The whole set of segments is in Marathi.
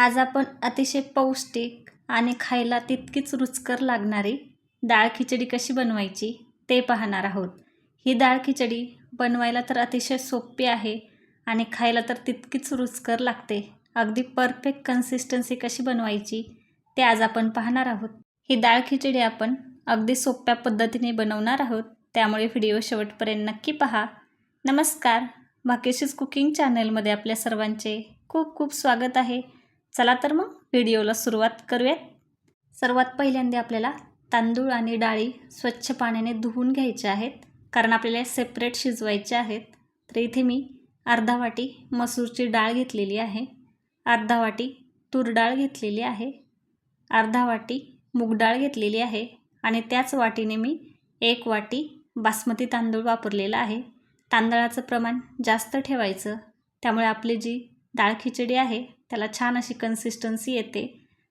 आज आपण अतिशय पौष्टिक आणि खायला तितकीच रुचकर लागणारी डाळ खिचडी कशी बनवायची ते पाहणार आहोत. ही डाळ खिचडी बनवायला तर अतिशय सोपी आहे आणि खायला तर तितकीच रुचकर लागते. अगदी परफेक्ट कन्सिस्टन्सी कशी बनवायची ते आज आपण पाहणार आहोत. ही डाळ खिचडी आपण अगदी सोप्या पद्धतीने बनवणार आहोत. त्यामुळे व्हिडिओ शेवटपर्यंत नक्की पहा. नमस्कार. भाकेशीज कुकिंग चॅनलमध्ये आपल्या सर्वांचे खूप खूप स्वागत आहे. चला तर मग व्हिडिओला सुरुवात करूयात. सर्वात पहिल्यांदा आपल्याला तांदूळ आणि डाळी स्वच्छ पाण्याने धुवून घ्यायचे आहेत कारण आपल्याला सेपरेट शिजवायचे आहेत. तर इथे मी अर्धा वाटी मसूरची डाळ घेतलेली आहे. अर्धा वाटी तूर डाळ घेतलेली आहे. अर्धा वाटी मूग डाळ घेतलेली आहे आणि त्याच वाटीने मी एक वाटी बासमती तांदूळ वापरलेला आहे. तांदळाचं प्रमाण जास्त ठेवायचं. त्यामुळे आपली जी डाळ खिचडी आहे त्याला छान अशी कन्सिस्टन्सी येते.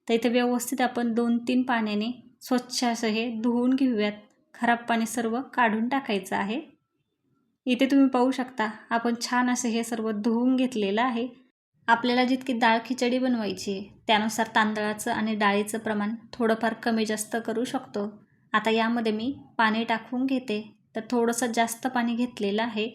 तर इथे व्यवस्थित आपण दोन तीन पाण्याने स्वच्छ असं हे धुवून घेऊयात. खराब पाणी सर्व काढून टाकायचं आहे. इथे तुम्ही पाहू शकता आपण छान असं हे सर्व धुवून घेतलेलं आहे. आपल्याला जितकी डाळ खिचडी बनवायची आहे त्यानुसार तांदळाचं आणि डाळीचं प्रमाण थोडंफार कमी जास्त करू शकतो. आता यामध्ये मी पाणी टाकून घेते. तर थोडंसं जास्त पाणी घेतलेलं आहे.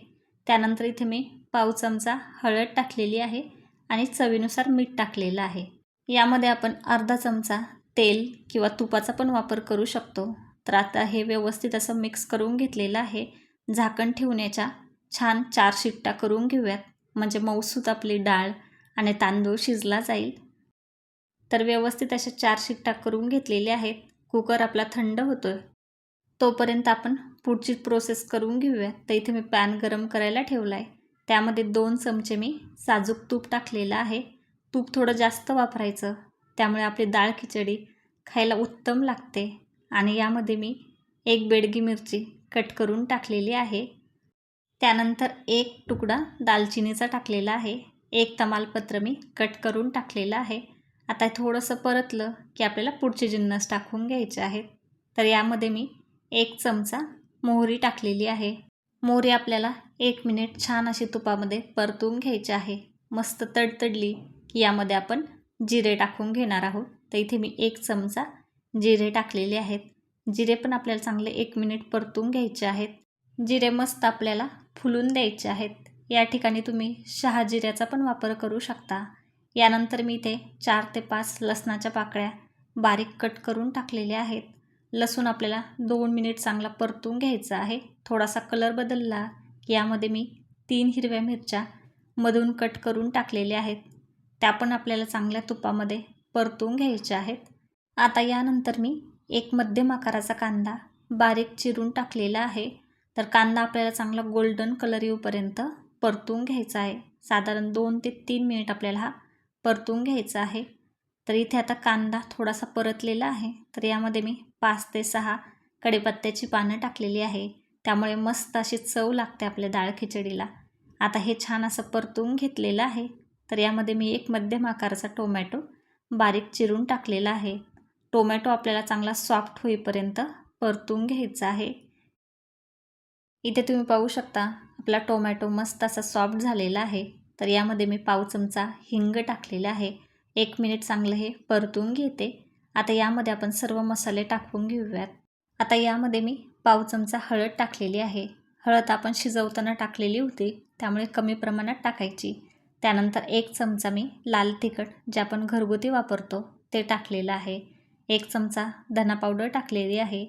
त्यानंतर इथे मी पाव चमचा हळद टाकलेली आहे. आणि चवीनुसार मीठ टाकलेलं आहे. यामध्ये आपण अर्धा चमचा तेल किंवा तुपाचा पण वापर करू शकतो. तर आता हे व्यवस्थित असं मिक्स करून घेतलेलं आहे. झाकण ठेवण्याच्या छान चार शिट्टा करून घेऊयात. म्हणजे मऊसूत आपली डाळ आणि तांदूळ शिजला जाईल. तर व्यवस्थित अशा चार शिट्टा करून घेतलेल्या आहेत. कुकर आपला थंड होतो आहे तोपर्यंत आपण पुढची प्रोसेस करून घेऊया तर इथे मी पॅन गरम करायला ठेवला आहे त्यामध्ये दोन चमचे मी साजूक तूप टाकलेलं आहे. तूप थोडं जास्त वापरायचं. त्यामुळे आपली डाळ खिचडी खायला उत्तम लागते. आणि यामध्ये मी एक बेडगी मिरची कट करून टाकलेली आहे. त्यानंतर एक तुकडा दालचिनीचा टाकलेला आहे. एक तमालपत्र मी कट करून टाकलेलं आहे. आता थोडंसं परतलं की आपल्याला पुढचे जिन्नस टाकून घ्यायचे आहेत. तर यामध्ये मी एक चमचा मोहरी टाकलेली आहे. मोहरी आपल्याला एक मिनिट छान अशी तुपामध्ये परतून घ्यायची आहे. मस्त तडतडली. की यामध्ये आपण जिरे टाकून घेणार आहोत. तर इथे मी एक चमचा जिरे टाकलेले आहेत. जिरे पण आपल्याला चांगले एक मिनिट परतून घ्यायचे आहेत. जिरे मस्त आपल्याला फुलून द्यायचे आहेत. या ठिकाणी तुम्ही शहा जिऱ्याचा पण वापर करू शकता. यानंतर मी इथे चार ते पाच लसणाच्या पाकळ्या बारीक कट करून टाकलेल्या आहेत. लसूण आपल्याला दोन मिनिट चांगला परतून घ्यायचा आहे. थोडासा कलर बदलला की यामध्ये मी तीन हिरव्या मिरच्या मधून कट करून टाकलेल्या आहेत. त्या पण आपल्याला चांगल्या तुपामध्ये परतून घ्यायच्या आहेत. आता यानंतर मी एक मध्यम आकाराचा कांदा बारीक चिरून टाकलेला आहे. तर कांदा आपल्याला चांगला गोल्डन कलर येऊपर्यंत परतून घ्यायचा आहे. साधारण दोन ते तीन मिनिट आपल्याला हा परतून घ्यायचा आहे. तर इथे आता कांदा थोडासा परतलेला आहे. तर यामध्ये मी पाच ते सहा कडेपत्त्याची पानं टाकलेली आहे. त्यामुळे मस्त अशी चव लागते आपल्या डाळ खिचडीला. आता हे छान असं परतून घेतलेलं आहे. तर यामध्ये मी एक मध्यम आकाराचा टोमॅटो बारीक चिरून टाकलेला आहे. टोमॅटो आपल्याला चांगला सॉफ्ट होईपर्यंत परतून घ्यायचा आहे. इथे तुम्ही पाहू शकता आपला टोमॅटो मस्त असा सॉफ्ट झालेला आहे. तर यामध्ये मी पाव चमचा हिंग टाकलेला आहे. एक मिनिट चांगलं हे परतून घेते. आता यामध्ये आपण सर्व मसाले टाकून घेऊयात. आता यामध्ये मी पाव चमचा हळद टाकलेली आहे. हळद आपण शिजवताना टाकलेली होती त्यामुळे कमी प्रमाणात टाकायची. त्यानंतर एक चमचा मी लाल तिखट जे आपण घरगुती वापरतो ते टाकलेलं आहे. एक चमचा धना पावडर टाकलेली आहे.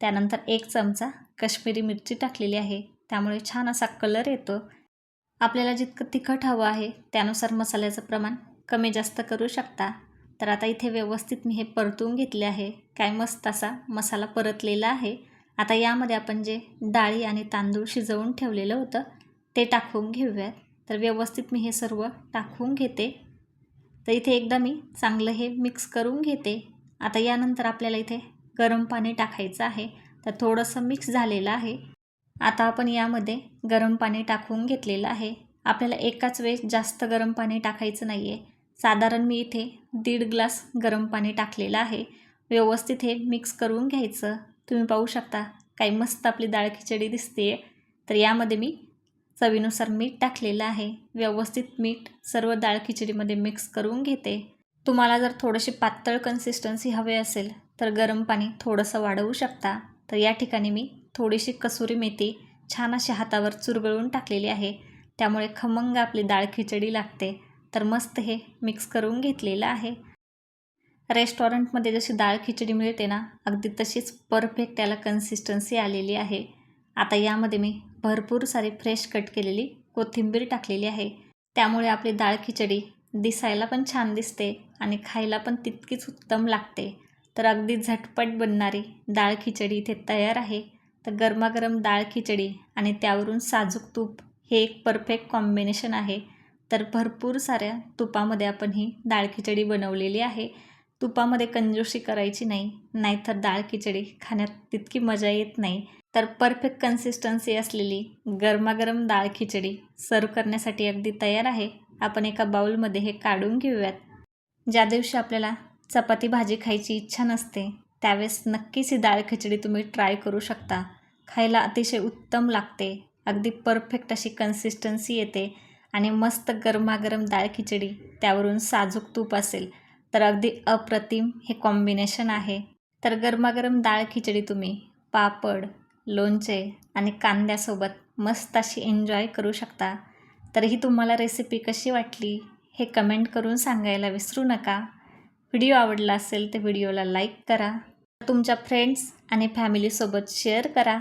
त्यानंतर एक चमचा कश्मीरी मिरची टाकलेली आहे. त्यामुळे छान असा कलर येतो. आपल्याला जितकं तिखट हवं आहे त्यानुसार मसाल्याचं प्रमाण कमी जास्त करू शकता. तर आता इथे व्यवस्थित मी हे परतून घेतले आहे. काय मस्त असा मसाला परतलेला आहे. आता यामध्ये आपण जे डाळी आणि तांदूळ शिजवून ठेवलेलं होतं ते टाकून घेऊयात. तर व्यवस्थित मी हे सर्व टाकून घेते. तर इथे एकदा मी चांगलं हे मिक्स करून घेते. आता यानंतर आपल्याला इथे गरम पाणी टाकायचं आहे. तर थोडंसं मिक्स झालेलं आहे. आता आपण यामध्ये गरम पाणी टाकून घेतलेलं आहे. आपल्याला एकाच वेळेस जास्त गरम पाणी टाकायचं नाही आहे साधारण मी इथे दीड ग्लास गरम पाणी टाकलेलं आहे. व्यवस्थित हे मिक्स करून घ्यायचं. तुम्ही पाहू शकता काही मस्त आपली डाळ खिचडी दिसते तर यामध्ये मी चवीनुसार मीठ टाकलेलं आहे. व्यवस्थित मीठ सर्व डाळ खिचडीमध्ये मिक्स करून घेते. तुम्हाला जर थोडीशी पातळ कन्सिस्टन्सी हवी असेल तर गरम पाणी थोडंसं वाढवू शकता. तर या ठिकाणी मी थोडीशी कसुरी मेथी छान अशी हातावर चुरगळून टाकलेली आहे. त्यामुळे खमंग आपली डाळ खिचडी लागते. तर मस्त हे मिक्स करून घेतलेलं आहे. रेस्टॉरंटमध्ये जशी डाळ खिचडी मिळते ना अगदी तशीच परफेक्ट त्याला कन्सिस्टन्सी आलेली आहे. आता यामध्ये मी भरपूर सारी फ्रेश कट केलेली कोथिंबीर टाकलेली आहे. त्यामुळे आपली डाळ खिचडी दिसायला पण छान दिसते आणि खायला पण तितकीच उत्तम लागते. तर अगदी झटपट बनणारी डाळ खिचडी इथे तयार आहे. तर गरमागरम डाळ खिचडी आणि त्यावरून साजूक तूप हे एक परफेक्ट कॉम्बिनेशन आहे. तर भरपूर साऱ्या तुपामध्ये आपण ही डाळ खिचडी बनवलेली आहे. तुपामध्ये कंजोशी करायची नाही नाहीतर डाळ खिचडी खाण्यात तितकी मजा येत नाही. तर परफेक्ट कन्सिस्टन्सी असलेली गरमागरम डाळ खिचडी सर्व करण्यासाठी अगदी तयार आहे. आपण एका बाउलमध्ये हे काढून घेऊयात. ज्या दिवशी आपल्याला चपाती भाजी खायची इच्छा नसते त्यावेळेस नक्कीच ही डाळ खिचडी तुम्ही ट्राय करू शकता. खायला अतिशय उत्तम लागते. अगदी परफेक्ट अशी कन्सिस्टन्सी येते. आणि मस्त गरमागरम डाळ खिचडी त्यावरून साजूक तूप असेल तर अगदी अप्रतिम हे कॉम्बिनेशन आहे. तर गरमागरम डाळ खिचडी तुम्ही पापड लोणचे आणि कांद्यासोबत मस्त अशी एन्जॉय करू शकता. तर ही तुम्हाला रेसिपी कशी वाटली हे कमेंट करून सांगायला विसरू नका. व्हिडिओ आवडला असेल तर व्हिडिओला लाईक करा. तुमच्या फ्रेंड्स आणि फॅमिलीसोबत शेअर करा.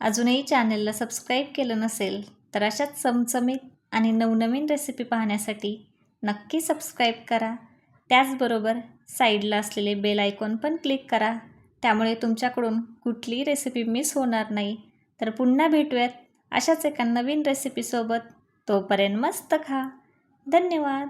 अजूनही चॅनलला सबस्क्राईब केलं नसेल तर अशाच चमचमीत आणि नवनवीन रेसिपी पाहण्यासाठी नक्की सबस्क्राईब करा. त्याचबरोबर साईडला असलेले बेल आयकॉन पण क्लिक करा. त्यामुळे तुमच्याकडून कुठलीही रेसिपी मिस होणार नाही. तर पुन्हा भेटूयात अशाच एका नवीन रेसिपीसोबत तोपर्यंत मस्त खा. धन्यवाद.